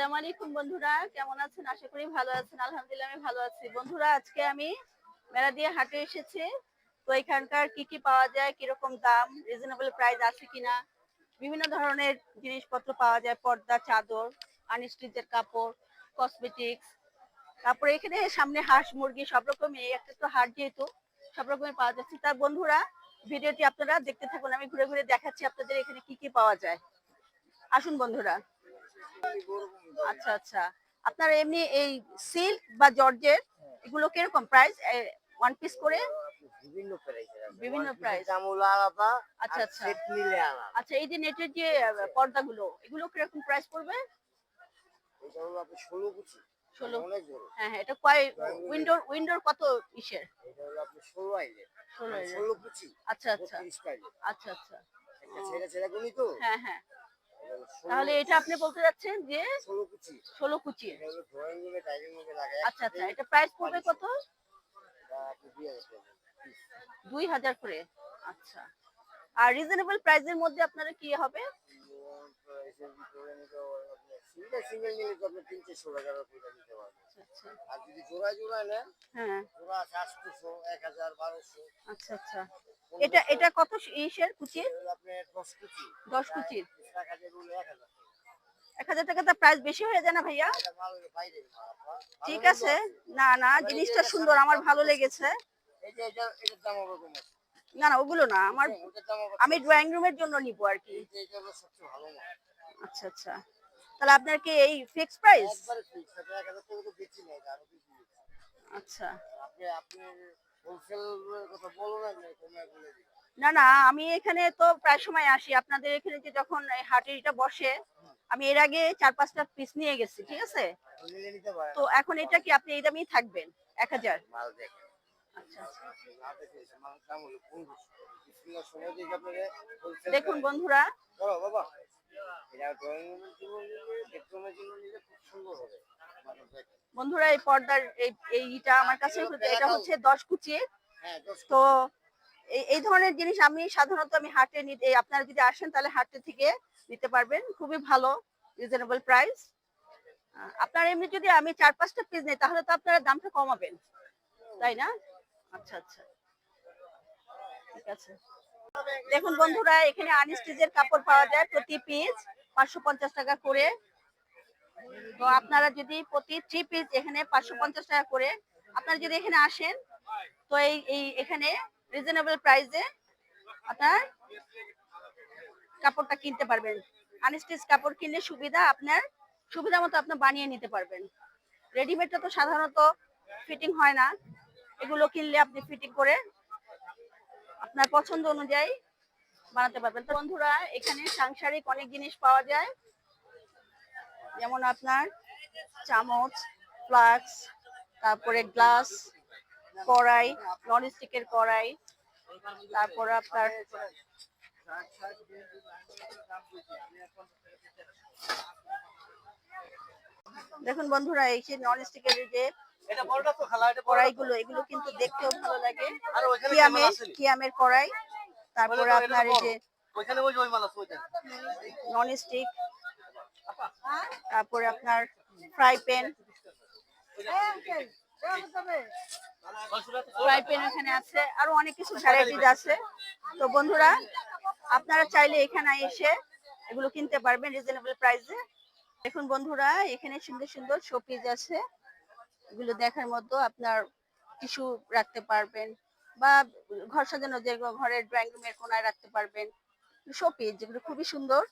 আসসালামু আলাইকুম বন্ধুরা, কেমন আছেন? আশা করি ভালো আছেন। আলহামদুলিল্লাহ আমি ভালো আছি। বন্ধুরা, আজকে আমি মেলা দিয়ে হাটে এসেছি। তো এখানকার কি কি পাওয়া যায়, কীরকম দাম রিজনেবল প্রাইস আছে কিনা, বিভিন্ন ধরনের জিনিসপত্র পাওয়া যায়, পর্দা, চাদর, আনস্টিচের কাপড় কসমেটিক্স তারপরে এখানে সামনে হাঁস, মুরগি, সব রকমই। একটা তো হাট যেহেতু, সব রকমের পাওয়া যাচ্ছে। তার বন্ধুরা, ভিডিওটি আপনারা দেখতে থাকুন। আমি ঘুরে ঘুরে দেখাচ্ছি আপনাদের এখানে কি কি পাওয়া যায়। আসুন বন্ধুরা। আচ্ছা আচ্ছা। আপনার এমনি এই সিল্ক বা জর্জের এগুলো কীরকম প্রাইস ওয়ান পিস করে? বিভিন্ন বিভিন্ন আলাদা আচ্ছা, আচ্ছা আচ্ছা। সেট নিলে আলাদা। এই যে নেটের যে পর্দাগুলো এগুলো কীরকম প্রাইস পড়বে? এটা হলো কুচি। ষোলো। অনেক বড়। হ্যাঁ হ্যাঁ এটা কয় উইন্ডোর উইন্ডোর কত ইসের? এটা হলো আইলে। এর। ষোলো কুচি। আচ্ছা আচ্ছা। আচ্ছা আচ্ছা। একটা ছেড়ে ছেড়ে গুনি তো। হ্যাঁ হ্যাঁ। তাহলে এটা আপনি বলতে যাচ্ছেন যে ষোলো কুচি। আচ্ছা আচ্ছা এটা প্রাইস পড়বে কত? দুই হাজার টাকা দুই হাজার করে। আচ্ছা। আর রিজনেবল প্রাইসের মধ্যে আপনারা কি হবে? হ্যাঁ। আচ্ছা আচ্ছা। এটা এটা এক হাজার টাকা তো প্রাইস বেশি হয়ে যায় না ভাইয়া? এটা। ঠিক আছে। না না, জিনিসটা সুন্দর, আমার ভালো লেগেছে। এটা, এটার দাম। না না ওগুলো না আমার আমি ড্রয়িং রুমের জন্য নিবো আর কি। আচ্ছা আচ্ছা। তাহলে আপনার কি এই ফিক্স প্রাইস। আচ্ছা। না না আমি এখানে তো প্রায় সময় আসি। আপনাদের এখানে যে যখন এই হাটের এটা বসে আমি এর আগে চার পাঁচটা পিস নিয়ে গেছি ঠিক আছে? পারেন। তো এখন এটা কি আপনি এই দামেই থাকবেন? এক হাজার? দেখেন বন্ধুরা। বন্ধুরা এই পর্দার এইটা আমার কাছে এটা হচ্ছে দশ কুচি। হ্যাঁ তো এই এই ধরনের জিনিস আমি সাধারণত আমি হাটে নিতে আপনারা যদি আসেন তাহলে হাটে থেকে নিতে পারবেন। খুবই ভালো রিজনেবল প্রাইস আপনার এমনি যদি আমি চার পাঁচটা পিস নিই তাহলে তো আপনারা দামটা কমাবেন। তাই না? আচ্ছা আচ্ছা। দেখুন বন্ধুরা, এখানে আনস্টিচের কাপড় পাওয়া যায় প্রতি পিস পাঁচশো পঞ্চাশ টাকা করে। তো আপনারা যদি প্রতি থ্রি পিস এখানে পাঁচশো পঞ্চাশ টাকা করে, আপনারা যদি এখানে আসেন, তো এই এই এখানে রিজনেবল প্রাইসে আপনার কাপড়টা কিনতে পারবেন। আনস্টিচ কাপড় কিনলে সুবিধা আপনার, সুবিধা মতো আপনি বানিয়ে নিতে পারবেন। রেডিমেডটা তো সাধারণত ফিটিং হয় না। এগুলো কিনলে আপনি ফিটিং করে আপনার পছন্দ অনুযায়ী বানাতে পারবেন। বন্ধুরা, এখানে সাংসারিক অনেক জিনিস পাওয়া যায়। যেমন আপনার চামচ ফ্লাক্স তারপরে গ্লাস কড়াই নন স্টিকের কড়াই, তারপরে আপনার দেখুন বন্ধুরা, এই যে নন স্টিকের যে কড়াইগুলো এগুলো কিন্তু দেখতেও ভালো লাগে। আর কিয়ামের কড়াই তারপরে আপনার এই যে নন স্টিক তারপরে আপনার ফ্রাই প্যান ফ্রাই প্যান এখানে আছে আরও অনেক কিছু ভ্যারাইটিস আছে। তো বন্ধুরা আপনারা চাইলে এখানে এসে এগুলো কিনতে পারবেন রিজনেবল প্রাইসে দেখুন বন্ধুরা এখানে সুন্দর সুন্দর শোপিস আছে। এগুলো দেখার মতো আপনার টিস্যু রাখতে পারবেন বা ঘর সাজানো যেগুলো ঘরের ড্রয়িং রুমের কোনায় রাখতে পারবেন। শোপিস যেগুলো খুবই সুন্দর।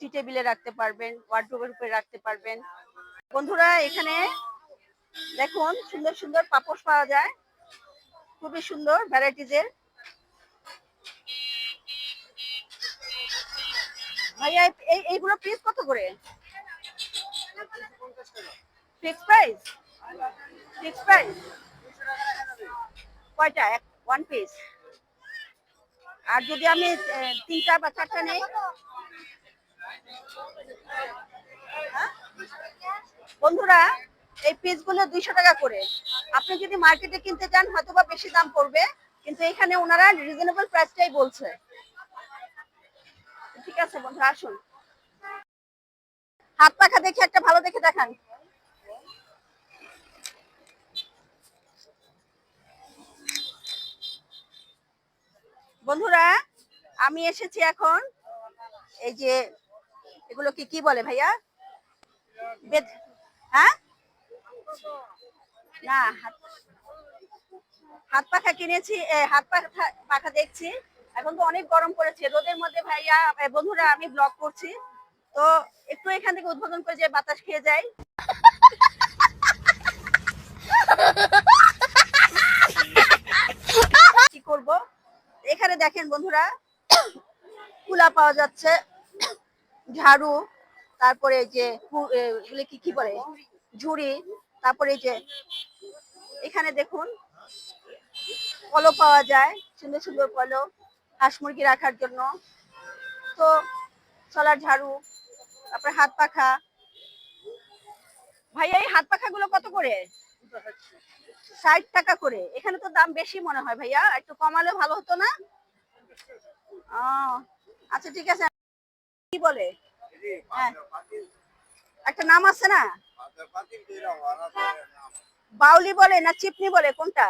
টি টেবিলে রাখতে পারবেন ওয়ার্ড্রোবের উপরে রাখতে পারবেন। বন্ধুরা, এখানে দেখুন সুন্দর সুন্দর পাপোশ পাওয়া যায়। খুবই সুন্দর ভ্যারাইটিজের ভাইয়া, এই, এইগুলো পিস কত করে? ফিক্স প্রাইস কয়টা? ওয়ান পিস আর যদি আমি তিনটা বা চারটা নেই? হ্যাঁ? বন্ধুরা, এই পিসগুলো দুইশো টাকা করে। আপনি যদি মার্কেটে কিনতে চান হয়তো বা বেশি দাম পড়বে, কিন্তু এখানে ওনারা রিজনেবল প্রাইসটাই বলছে। ঠিক আছে বন্ধু আসুন। হাত পাখা দেখে একটা ভালো দেখে দেখান। বন্ধুরা, আমি এসেছি এখন এই যে এগুলো কি কি বলে ভাইয়া? হ্যাঁ? না, হাত হাত পাখা কিনেছি হাত পাখা পাখা দেখছি। এখন তো অনেক গরম পড়েছে, রোদের মধ্যে ভাইয়া বন্ধুরা, আমি ব্লগ করছি। তো একটু এখান থেকে উদ্বোধন করে যে বাতাস খেয়ে যাই কি করব এখানে দেখেন বন্ধুরা, কুলা পাওয়া যাচ্ছে, ঝাড়ু, তারপরে যে কু- কি বলে? ঝুড়ি, তারপরে যে এখানে দেখুন কলো পাওয়া যায়, সুন্দর সুন্দর কলো হাঁস মুরগি রাখার জন্য। তো চলার ঝাড়ু, তারপরে হাত পাখা। ভাইয়া, এই হাত পাখা গুলো কত করে? ষাট টাকা করে। এখানে তো দাম বেশি মনে হয় ভাইয়া, একটু কমালে ভালো হতো না? ও আচ্ছা ঠিক আছে। কি বলে? হ্যাঁ। একটা নাম আছে না? বাউলি বলে না চিপনি বলে, কোনটা?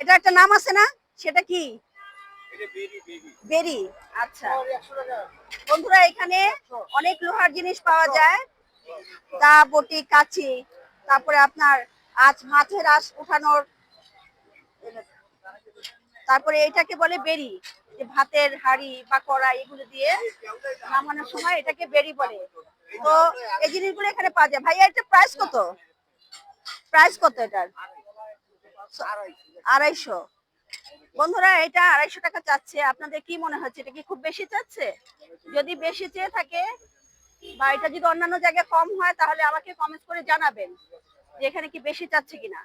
এটা একটা নাম আছে না? সেটা কি? বেরি। আচ্ছা। বন্ধুরা, এখানে অনেক লোহার জিনিস পাওয়া যায়। দা, বটি, কাচি, তারপরে আপনার আজ মাছের আঁশ উঠানোর তারপরে এটাকে বলে বেরি, যে ভাতের হাড়ি বা কড়াই এগুলো দিয়ে নামানোর সময় এটাকে বেরি বলে। তো এই জিনিসগুলো এখানে পাওয়া যায়। ভাইয়া, এটা প্রাইস কত? প্রাইস কত এটার? আড়াইশো। বন্ধুরা, এটা আড়াইশো টাকা চাচ্ছে। আপনাদের কি মনে হচ্ছে? এটা কি খুব বেশি চাচ্ছে? যদি বেশি চেয়ে থাকে বা এটা যদি অন্যান্য জায়গায় কম হয়, তাহলে আমাকে কমেন্ট করে জানাবেন। যে এখানে কি বেশি চাচ্ছে কিনা।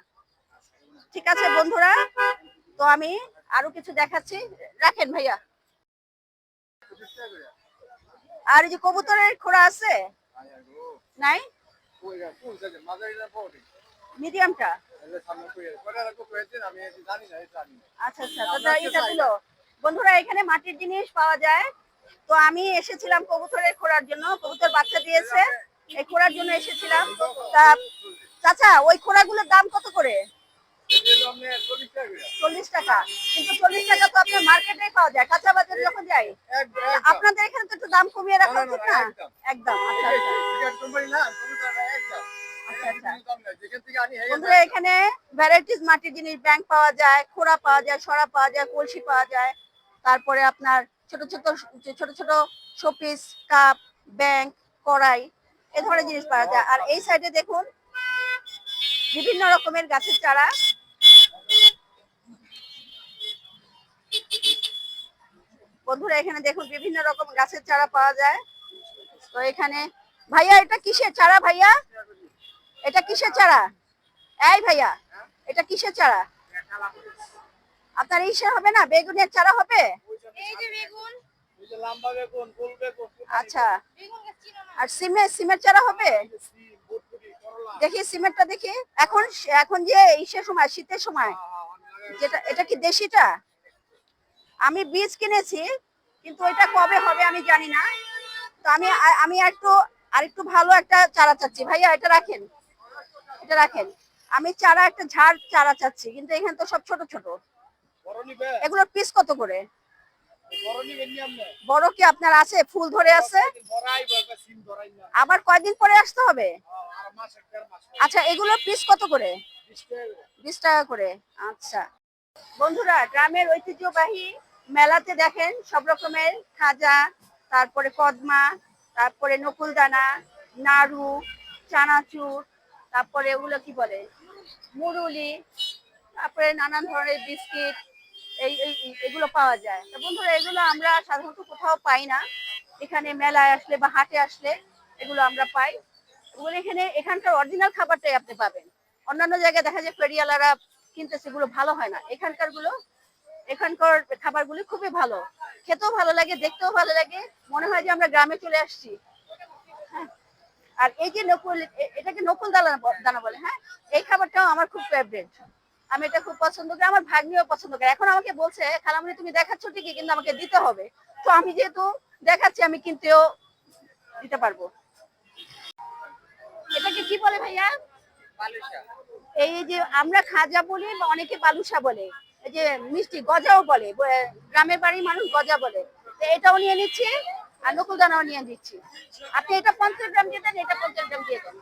ঠিক আছে বন্ধুরা, তো আমি আরও কিছু দেখাচ্ছি। রাখেন ভাইয়া। আর এই যে কবুতরের খোড়া আছে? নাই? মিডিয়ামটা? আচ্ছা আচ্ছা বন্ধুরা, এখানে মাটির জিনিস পাওয়া যায়। তো আমি এসেছিলাম কবুতরের খোড়ার জন্য। কবুতর বাচ্চা দিয়েছে। এই খোড়ার জন্য এসেছিলাম। তা চাচা ওই খোড়াগুলোর দাম কত করে? চল্লিশ টাকা। কিন্তু চল্লিশ টাকা তো আপনার মার্কেটে পাওয়া যায়। কাঁচা বাজারে যখন যাই আপনাদের এখানে তো একটু দাম কমিয়ে রাখা উচিত না একদম। বন্ধুরা এখানে ভ্যারাইটিস মাটির জিনিস ব্যাংক পাওয়া যায় খোড়া পাওয়া যায় সরা পাওয়া যায় কলসি পাওয়া যায়। তারপরে আপনার ছোট ছোট ছোট ছোট শোপিস কাপ ব্যাংক কড়াই এ ধরনের জিনিস পাওয়া যায়। আর এই সাইডে দেখুন বিভিন্ন রকমের গাছের চারা। বন্ধুরা এখানে দেখুন বিভিন্ন রকম গাছের চারা পাওয়া যায়। তো এখানে ভাইয়া এটা কিসের চারা ভাইয়া? এটা কিসের চারা? এই ভাইয়া এটা কিসের চারা? আপনার ইসে হবে না? বেগুনের চারা হবে? আচ্ছা। আর সিমের সিমের চারা হবে? দেখি সিমেন্টটা দেখি এখন এখন যে ইসের সময় শীতের সময় যেটা এটা কি দেশিটা? আমি বীজ কিনেছি কিন্তু এটা কবে হবে আমি জানি না। তো আমি আমি একটু আরেকটু ভালো একটা চারা চাচ্ছি। ভাইয়া এটা রাখেন। এটা রাখেন। আমি চারা একটা ঝাড় চারা চাচ্ছি কিন্তু এখানে তো সব ছোট ছোট। এগুলোর পিস কত করে? বড় কি আপনার আছে? ফুল ধরে আছে? আবার কয়দিন পরে আসতে হবে? আচ্ছা এগুলো পিস কত করে? বিশ টাকা করে। আচ্ছা। বন্ধুরা, গ্রামের ঐতিহ্যবাহী মেলাতে দেখেন সব রকমের খাজা, তারপরে কদমা, তারপরে নকুলদানা, নাড়ু, চানাচুর, তারপরে ওগুলো কি বলে? মুরুলি, তারপরে নানান ধরনের বিস্কিট এই এগুলো পাওয়া যায়। বন্ধুরা, এগুলো আমরা সাধারণত কোথাও পাই না। এখানে মেলায় আসলে বা হাটে আসলে এগুলো আমরা পাই। এগুলো এখানে, এখানকার অরিজিনাল খাবারটাই আপনি পাবেন। অন্যান্য জায়গায় দেখা যায় ফেরিয়ালারা কিনতে সেগুলো ভালো হয় না। এখানকারগুলো এখানকার খাবারগুলি খুবই ভালো। খেতেও ভালো লাগে, দেখতেও ভালো লাগে। মনে হয় যে আমরা গ্রামে চলে আসছি। হ্যাঁ। আর এই যে নকুল এটাকে নকুল দানা দানা বলে হ্যাঁ? এই খাবারটাও আমার খুব ফেভারিট আমি এটা খুব পছন্দ করি আমার ভাগ্নিও পছন্দ করে। এখন আমাকে বলছে খালামুনি তুমি দেখাচ্ছ ঠিকই কিন্তু আমাকে দিতে হবে। তো আমি যেহেতু দেখাচ্ছি আমি কিনতেও দিতে পারব। এটাকে কি বলে ভাইয়া? এই যে আমরা খাজা বলি বা অনেকে বালুসা বলে। এই যে মিষ্টি গজাও বলে গ্রামের বাড়ির মানুষ গজা বলে। তো এটাও নিয়ে নিচ্ছি আর নকুল দানাও নিয়ে দিচ্ছি। আপনি এটা পঞ্চাশ গ্রাম দিয়ে দেন এটা পঞ্চাশ গ্রাম দিয়ে দেন।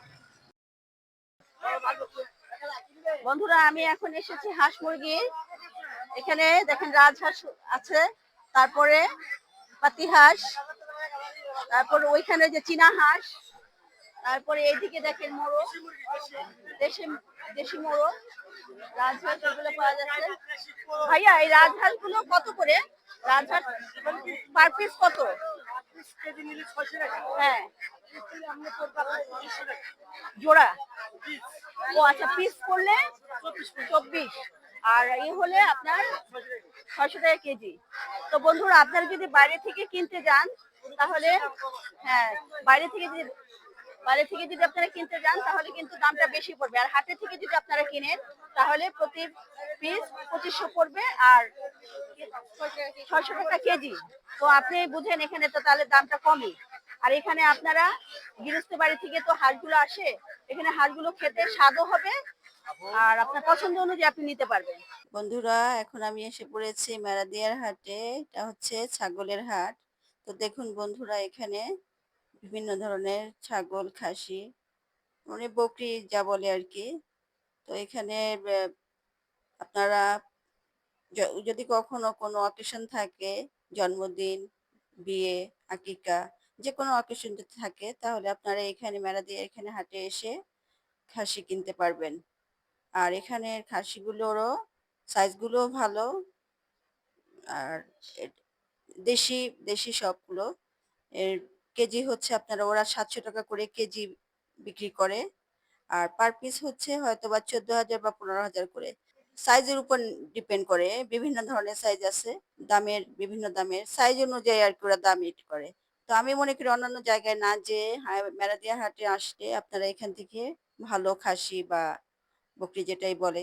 বন্ধুরা আমি এখন এসেছি হাঁস মুরগি এখানে দেখেন রাজহাঁস আছে তারপরে পাতি হাঁস তারপর ওইখানে যে চীনা হাঁস তারপরে এইদিকে দেখেন মোরগ দেশি দেশি মোরগ রাজহাঁস এগুলো পাওয়া যাচ্ছে। ভাইয়া এই রাজহাঁসগুলো কত করে? রাজহাঁস পার পিস কত? হ্যাঁ। জোড়া? ও আচ্ছা পিস করলে চব্বিশ। আর এই হলে আপনার ছয়শো টাকা কেজি। তো বন্ধুরা, আপনারা যদি বাইরে থেকে কিনতে যান, তাহলে হ্যাঁ বাইরে থেকে যদি, বাইরে থেকে যদি আপনারা কিনতে যান, তাহলে কিন্তু দামটা বেশি পড়বে। আর হাটে থেকে যদি আপনারা কিনেন, তাহলে প্রতি পিস পঁচিশশো পড়বে আর ছয়শো টাকা কেজি। তো আপনি বুঝেন এখানে তো তাহলে দামটা কমই। আর এখানে আপনারা গৃহস্থ বাড়ি থেকে তো হাঁসগুলো আসে, এখানে হাঁসগুলো খেতে স্বাদও হবে আর আপনার পছন্দ অনুযায়ী আপনি নিতে পারবেন। বন্ধুরা, এখন আমি এসে পড়েছি মেরাদিয়ার হাটে, এটা হচ্ছে ছাগলের হাট। তো দেখুন বন্ধুরা, এখানে বিভিন্ন ধরনের ছাগল, খাসি মানে বকরি যা বলে আর কি। তো এখানে আপনারা যদি কখনো কোনো অকেশন থাকে, জন্মদিন, বিয়ে, আকিকা যে কোনো অকেশন যদি থাকে, তাহলে আপনারা এখানে মেলা দিয়ে এখানে হাটে এসে খাসি কিনতে পারবেন। আর এখানের খাসিগুলোরও সাইজগুলোও ভালো। আর দেশি দেশি সবগুলো। এর কেজি হচ্ছে আপনারা, ওরা সাতশো টাকা করে কেজি বিক্রি করে। আর পার পিস হচ্ছে হয়তো বা চোদ্দ হাজার বা পনেরো হাজার করে। সাইজের উপর ডিপেন্ড করে, বিভিন্ন ধরনের সাইজ আছে। দামের, বিভিন্ন দামের। সাইজ অনুযায়ী আর কি ওরা দাম ইট করে। তো আমি মনে করি অন্যান্য জায়গায় না যে মেরাদিয়া হাটে আসলে আপনারা এখান থেকে ভালো খাসি বা বকরি যেটাই বলে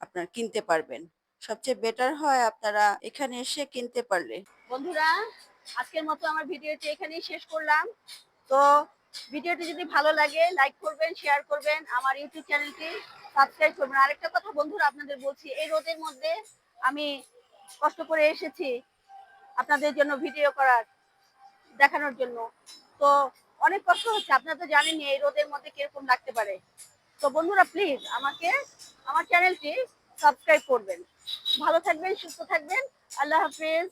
আপনারা কিনতে পারবেন। সবচেয়ে বেটার হয় আপনারা এখানে এসে কিনতে পারলে। বন্ধুরা, আজকের মতো আমার ভিডিওটি এখানেই শেষ করলাম। তো ভিডিওটি যদি ভালো লাগে লাইক করবেন শেয়ার করবেন আমার ইউটিউব চ্যানেলটি সাবস্ক্রাইব করবেন। আরেকটা কথা বন্ধুরা, আপনাদের বলছি, এই রোদের মধ্যে আমি কষ্ট করে এসেছি আপনাদের জন্য ভিডিও করার। দেখানোর জন্য। তো অনেক কষ্ট হচ্ছে, আপনারা তো জানেনই এই রোদের মধ্যে কীরকম লাগতে পারে। তো বন্ধুরা প্লিজ আমাকে, আমার চ্যানেলটি সাবস্ক্রাইব করবেন। ভালো থাকবেন, সুস্থ থাকবেন। আল্লাহ হাফিজ।